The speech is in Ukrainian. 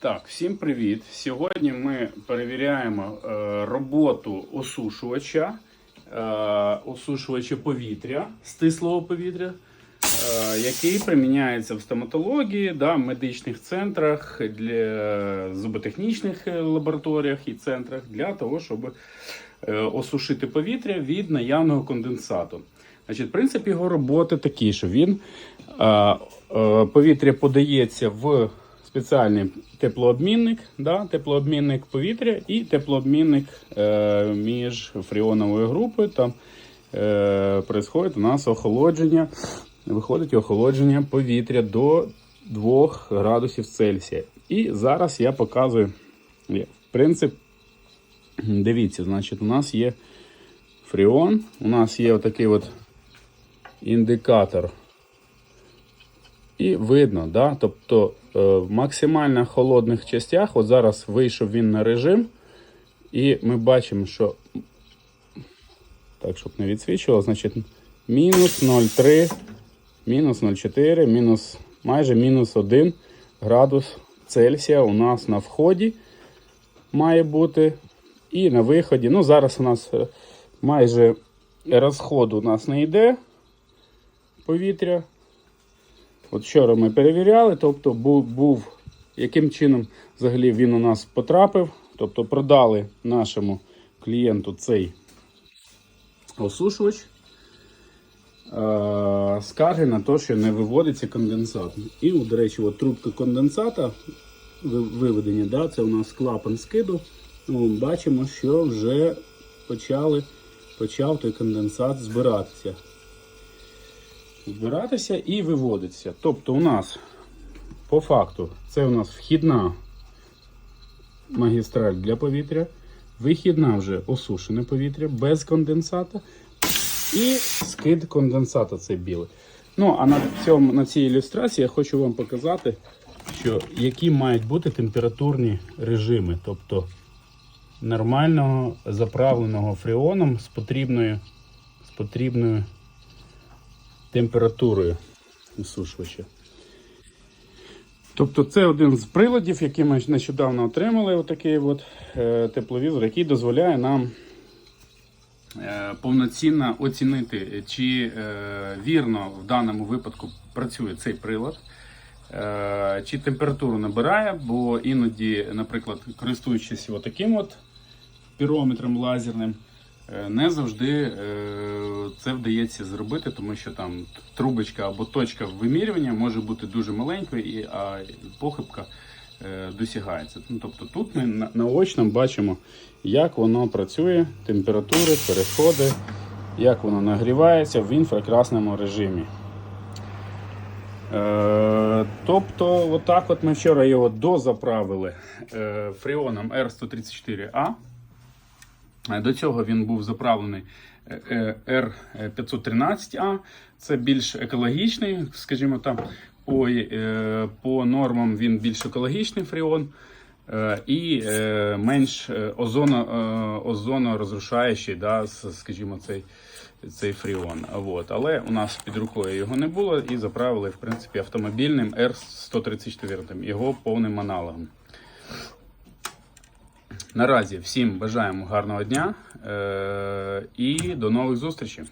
Так, всім привіт! Сьогодні ми перевіряємо е, роботу осушувача, е, осушувача повітря, стислого повітря, е, який приміняється в стоматології, да, медичних центрах, для зуботехнічних е, лабораторіях і центрах для того, щоб е, осушити повітря від наявного конденсату. Значить, принцип його роботи такий, що він е, е, повітря подається в спеціальний теплообмінник, да, теплообмінник повітря і теплообмінник е, між фріоновою групою. Там е, происходить у нас охолодження, виходить охолодження повітря до 2 градусів Цельсія. І зараз я показую як принцип. Дивіться, значить, у нас є фріон, у нас є отакий от індикатор. І видно, да? тобто е, в максимально холодних частях, от зараз вийшов він на режим, і ми бачимо, що так, щоб не відсвічувало, значить мінус 0,3, мінус 0,4, мінус майже мінус 1 градус Цельсія у нас на вході має бути. І на виході. Ну, зараз у нас е, майже розход у нас не йде повітря. От вчора ми перевіряли, тобто був, був яким чином взагалі він у нас потрапив. Тобто продали нашому клієнту цей осушувач. Скарги на те, що не виводиться конденсат. І, до речі, от трубка конденсата виведення, да, це у нас клапан скиду. Ну, бачимо, що вже почали, почав той конденсат збиратися збиратися і виводиться. Тобто у нас по факту це у нас вхідна магістраль для повітря, вихідна вже осушене повітря без конденсата і скид конденсата це білий. Ну, а на, цьому, на цій ілюстрації я хочу вам показати, що які мають бути температурні режими. Тобто нормального заправленого фреоном з потрібною, з потрібною температурою осушувача. Тобто це один з приладів, який ми нещодавно отримали, отакий от, е, тепловізор, який дозволяє нам е, повноцінно оцінити, чи е, вірно в даному випадку працює цей прилад, чи температуру набирає, бо іноді, наприклад, користуючись отаким от пірометром лазерним, не завжди е, це вдається зробити, тому що там трубочка або точка вимірювання може бути дуже маленькою, а похибка е, досягається. Ну, тобто тут ми наочно бачимо, як воно працює, температури, переходи, як воно нагрівається в інфракрасному режимі. Е, тобто, отак от ми вчора його дозаправили е, фреоном R134A. Е, До цього він був заправлений е, R513A. Це більш екологічний, скажімо так, по, е, по нормам він більш екологічний фреон. е, І менш озоно, озонорозрушаючий, да, скажімо, цей, цей фреон. А Вот. Але у нас під рукою його не було і заправили в принципі автомобільним R134, його повним аналогом. Наразі всім бажаємо гарного дня е- і до нових зустрічей.